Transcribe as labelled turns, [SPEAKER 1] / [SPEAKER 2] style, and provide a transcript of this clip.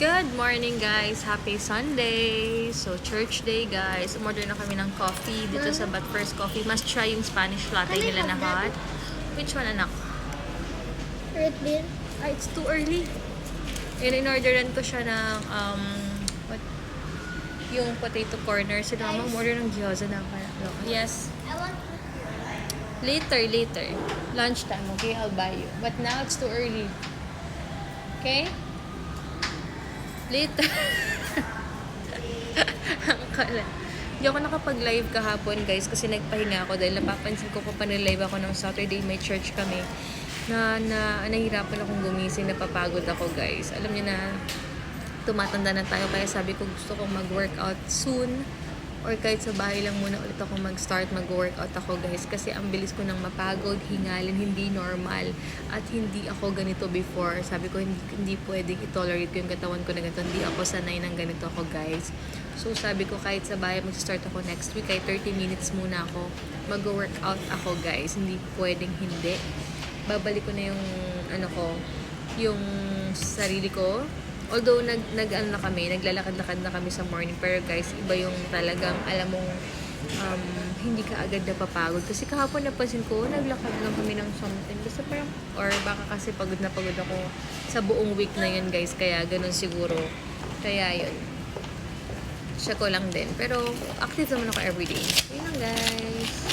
[SPEAKER 1] Good morning guys! Happy Sunday! So, church day guys. Umorder na kami ng coffee dito sa But First Coffee. Must try yung Spanish latte nila na hot. Which one anak?
[SPEAKER 2] Red bean.
[SPEAKER 1] Ah, it's too early. And in-orderan ko siya ng, um, what? Yung potato corner. Si mama umorder ng gyoza na pala. Yes.
[SPEAKER 2] I want
[SPEAKER 1] Later, later. Lunchtime, okay? I'll buy you. But now it's too early. Okay? Later. Ang kala. Hindi ako nakapag-live kahapon, guys, kasi nagpahinga ako dahil napapansin ko pa live ako ng Saturday, may church kami, na, na nahihirapan akong gumising, napapagod ako, guys. Alam niyo na, tumatanda na tayo, kaya sabi ko gusto kong mag-workout soon or kahit sa bahay lang muna ulit ako mag-start mag-workout ako guys. Kasi ang bilis ko nang mapagod, hingalin, hindi normal. At hindi ako ganito before. Sabi ko hindi, hindi pwedeng i-tolerate ko yung katawan ko na ganito. Hindi ako sanay ng ganito ako guys. So sabi ko kahit sa bahay mag-start ako next week kahit 30 minutes muna ako mag-workout ako guys. Hindi pwedeng hindi. Babalik ko na yung ano ko yung sarili ko Although nag nag ano na kami, naglalakad-lakad na kami sa morning pero guys, iba yung talagang alam mong um, hindi ka agad napapagod. Kasi kahapon napansin ko, naglakad lang kami ng something. Basta parang, or baka kasi pagod na pagod ako sa buong week na yun guys. Kaya ganun siguro. Kaya yun. Siya ko lang din. Pero active naman ako everyday. Yun lang guys.